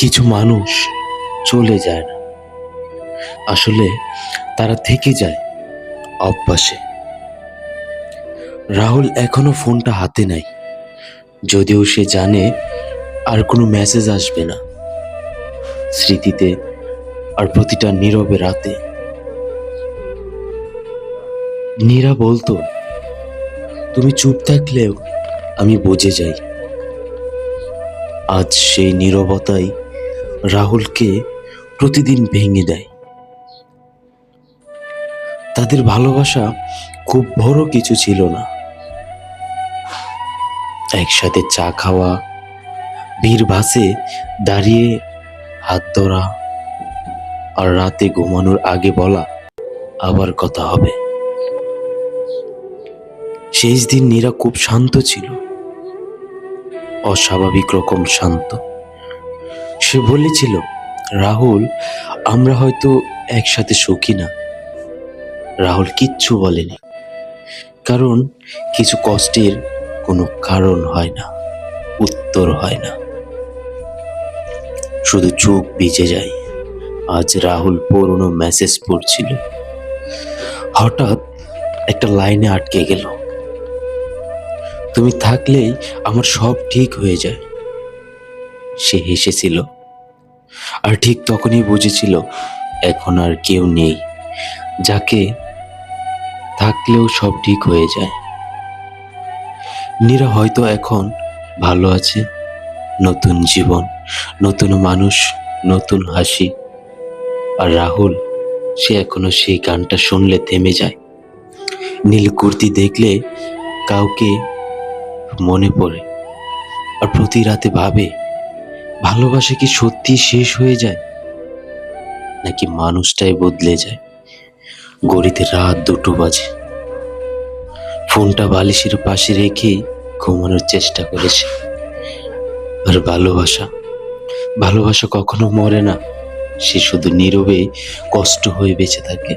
কিছু মানুষ চলে যায় না। আসলে তারা থেকে যায় অভ্যাসে। রাহুল এখনও ফোনটা হাতে নাই যদিও সে জানে আর কোনো মেসেজ আসবে না। স্মৃতিতে আর প্রতিটা নীরবে রাতে। নীরা বলতো, তুমি চুপ থাকলেও আমি বুঝে যাই। আজ সেই নীরবতাই রাহুলকে প্রতিদিন ভেঙে দেয়। তাদের ভালোবাসা খুব বড় কিছু ছিল না। একসাথে চা খাওয়া, ভিড় ভাসে, দাঁড়িয়ে হাত ধরা আর রাতে ঘুমানোর আগে বলা, আবার কথা হবে। শেষ দিন নীরা খুব শান্ত ছিল। অস্বাভাবিক রকম শান্ত। সে বলেছিল, রাহুল, আমরা হয়তো একসাথে সুখী না। রাহুল কিচ্ছু বলেনি, কারণ কিছু কষ্টের কোনো কারণ হয় না, উত্তর হয় না। শুধু চোখ ভিজে যায়। আজ রাহুল পুরনো মেসেজ পড়ছিল। হঠাৎ একটা লাইনে আটকে গেল। তুমি থাকলেই আমার সব ঠিক হয়ে যায়। সে হেসেছিল। আর ঠিক তখনই বুঝেছিল, এখন আর কেউ নেই, যাকে থাকলেও সব ঠিক হয়ে যায়। নীরা হয়তো এখন ভালো আছে, নতুন জীবন, নতুন মানুষ, নতুন হাসি। আর রাহুল, সে এখনও সেই গানটা শুনলে থেমে যায়। নীল কুর্তি দেখলে কাউকে মনে পড়ে, আর প্রতি রাতে ভাবে ভালোবাসা কি সত্যি শেষ হয়ে যায়? নাকি মানুষটাই বদলে যায়? গড়িতে রাত দুটো বাজে। ফোনটা বালিশের পাশে রেখে ঘুমানোর চেষ্টা করেছে। আর ভালোবাসা ভালোবাসা কখনো মরে না। সে শুধু নীরবে কষ্ট হয়ে বেঁচে থাকে।